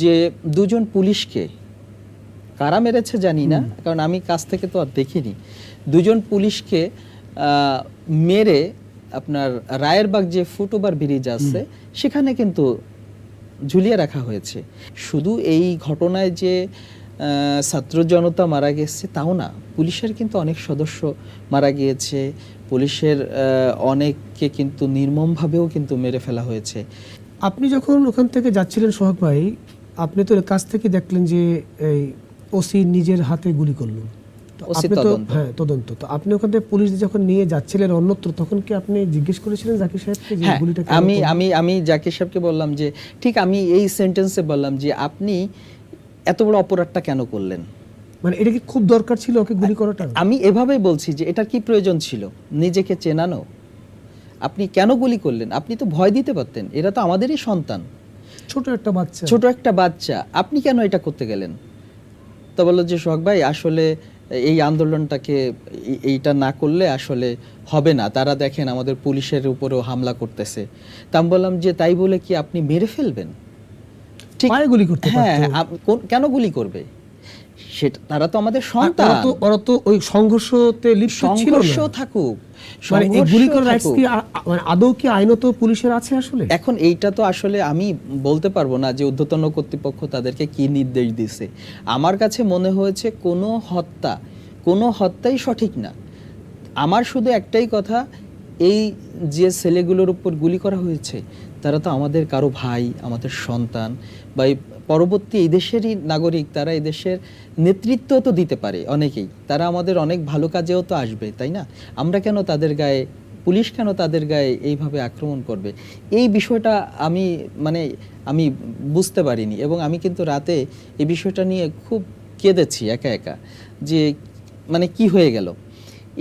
যে দুজন পুলিশকে কারা মেরেছে জানি না কারণ আমি কাছ থেকে তো আর দেখিনি। দুজন পুলিশকে মেরে আপনার রায়েরবাগ যে ফুটওভার ব্রিজ আছে সেখানে কিন্তু ঝুলিয়ে রাখা হয়েছে। শুধু এই ঘটনায় যে ছাত্র জনতা মারা গেছে তাও না পুলিশের কিন্তু অনেক সদস্য মারা গিয়েছে পুলিশের অনেককে কিন্তু নির্মমভাবেও কিন্তু মেরে ফেলা হয়েছে। আপনি যখন ওখান থেকে যাচ্ছিলেন সোহাগ ভাই আপনি তো কাছ থেকে দেখলেন যে এই ওসি নিজের হাতে গুলি করল। আপনি তো হ্যাঁ তদন্ত। তো আপনি ওখান থেকে পুলিশ যখন নিয়ে যাচ্ছিলেন অন্যত্র তখন কি আপনি জিজ্ঞেস করেছিলেন জাকির সাহেবকে যে হ্যাঁ গুলিটা আমি করল? আমি আমি জাকির সাহেবকে বললাম যে ঠিক আমি এই সেন্টেন্সে বললাম যে আপনি এত বড় অপরাধটা কেন করলেন? মানে এটা কি খুব দরকার ছিল ওকে গুলি করাটা? আমি এভাবেই বলছি যে এটার কি প্রয়োজন ছিল? নিজেকে চেনানো? আপনি কেন গুলি করলেন? আপনি তো ভয় দিতে পারতেন। এরা তো আমাদেরই সন্তান। ছোট একটা বাচ্চা। ছোট একটা বাচ্চা। আপনি কেন এটা করতে গেলেন? তো বলল যে সোহাগ ভাই আসলে এই আন্দোলনটাকে এইটা না করলে আসলে হবে না। তারা দেখেন আমাদের পুলিশের উপরেও হামলা করতেছে। তা আমি বললাম যে তাই বলে কি আপনি মেরে ফেলবেন? ঠিক গুলি করতে হ্যাঁ। কেন গুলি করবে? সেটা তারা তো আমাদের সন্তান। তো ওরা তো ওই সংঘর্ষতে লিপ্ত ছিল সংঘর্ষ থাকুক মানে এই গুলি করার রাইটস কি মানে আদৌ কি আইনত পুলিশের আছে আসলে? এখন এইটা তো আসলে আমি বলতে পারব না যে ঊর্ধ্বতন কর্তৃপক্ষ তাদেরকে কি নির্দেশ দিছে। আমার কাছে মনে হয়েছে কোনো হত্যা কোনো হত্যাই সঠিক না। আমার শুধু একটাই কথা এই যে ছেলেগুলোর উপর গুলি করা হয়েছে, তারা তো আমাদের কারও ভাই, আমাদের সন্তান বা পরবর্তী এই দেশেরই নাগরিক, তারা এই দেশের নেতৃত্ব তো দিতে পারে অনেকেই। তারা আমাদের অনেক ভালো কাজেও তো আসবে, তাই না? আমরা কেন তাদের গায়ে, পুলিশ কেন তাদের গায়ে এইভাবে আক্রমণ করবে? এই বিষয়টা আমি মানে আমি বুঝতে পারিনি এবং আমি কিন্তু রাতে এই বিষয়টা নিয়ে খুব কেঁদেছি একা একা যে মানে কি হয়ে গেল।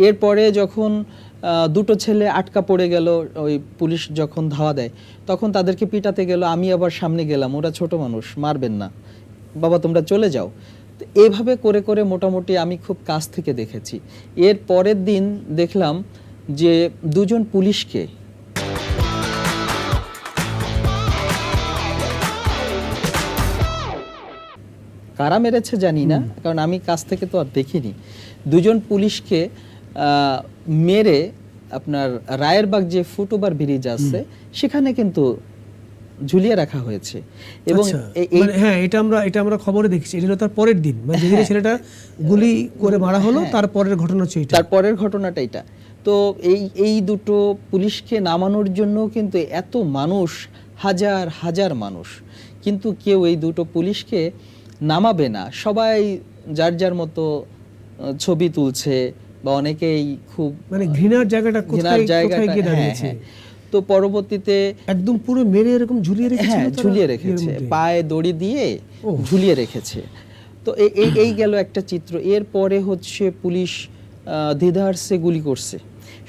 এরপরে যখন দুটো ছেলে আটকা পড়ে গেল ওই পুলিশ যখন ধাওয়া দেয় তখন তাদেরকে পিটাতে গেল আমি আবার সামনে গেলাম ওরা ছোট মানুষ মারবেন না। বাবা তোমরা চলে যাও। তো এইভাবে করে করে মোটামুটি আমি খুব কাছ থেকে দেখেছি। এর পরের দিন দেখলাম যে দুজন পুলিশকে কারা মেরেছে জানি না কারণ আমি কাছ থেকে তো আর দেখিনি। দুজন পুলিশকে মেরে আপনার রায়েরবাগ যে ফুটওভার ব্রিজ আছে সেখানে কিন্তু ঝুলিয়ে রাখা হয়েছে। এবং আচ্ছা, মানে হ্যাঁ এটা আমরা এটা আমরা খবরে দেখছি। এটা তার পরের দিন। মানে যেদিন হ্যাঁ। ছেলেটা গুলি করে মারা হলো তার পরের ঘটনা হচ্ছে এটা তারপরের ঘটনাটা এটা তো এই এই দুটো পুলিশকে নামানোর জন্য কিন্তু এত মানুষ হাজার হাজার মানুষ। কিন্তু কেউ এই দুটো পুলিশকে নামাবে না। সবাই যার যার মতো ছবি তুলছে বা অনেকেই খুব মানে ঘৃণার জায়গাটা ঘৃণার জায়গাটা গিয়ে হ্যাঁ দাঁড়িয়েছে? হ্যাঁ তো পরবর্তীতে একদম পুরো মেরে এরকম ঝুলিয়ে রেখেছিল হ্যাঁ ঝুলিয়ে রেখেছে। পায়ে দড়ি দিয়ে ঝুলিয়ে রেখেছে। তো এই এই গেল একটা চিত্র। এরপরে হচ্ছে পুলিশ দ্বিধার্সে গুলি করছে।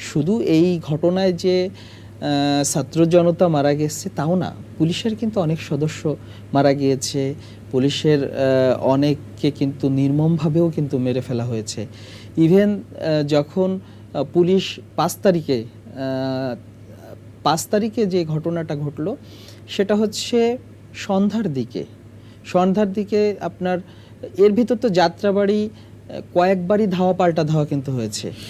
শুধু এই ঘটনায় যে ছাত্র জনতা মারা গেছে তাও না। পুলিশের কিন্তু অনেক সদস্য মারা গিয়েছে। পুলিশের আহ, অনেককে কিন্তু নির্মমভাবেও কিন্তু মেরে ফেলা হয়েছে। ইভেন যখন পুলিশ পাঁচ তারিখে পাঁচ তারিখে যে ঘটনাটা ঘটল, সেটা হচ্ছে সন্ধ্যার দিকে। সন্ধ্যার দিকে আপনার, এর ভিতর তো যাত্রাবাড়ি কয়েকবারই ধাওয়া পাল্টা ধাওয়া কিন্তু হয়েছে।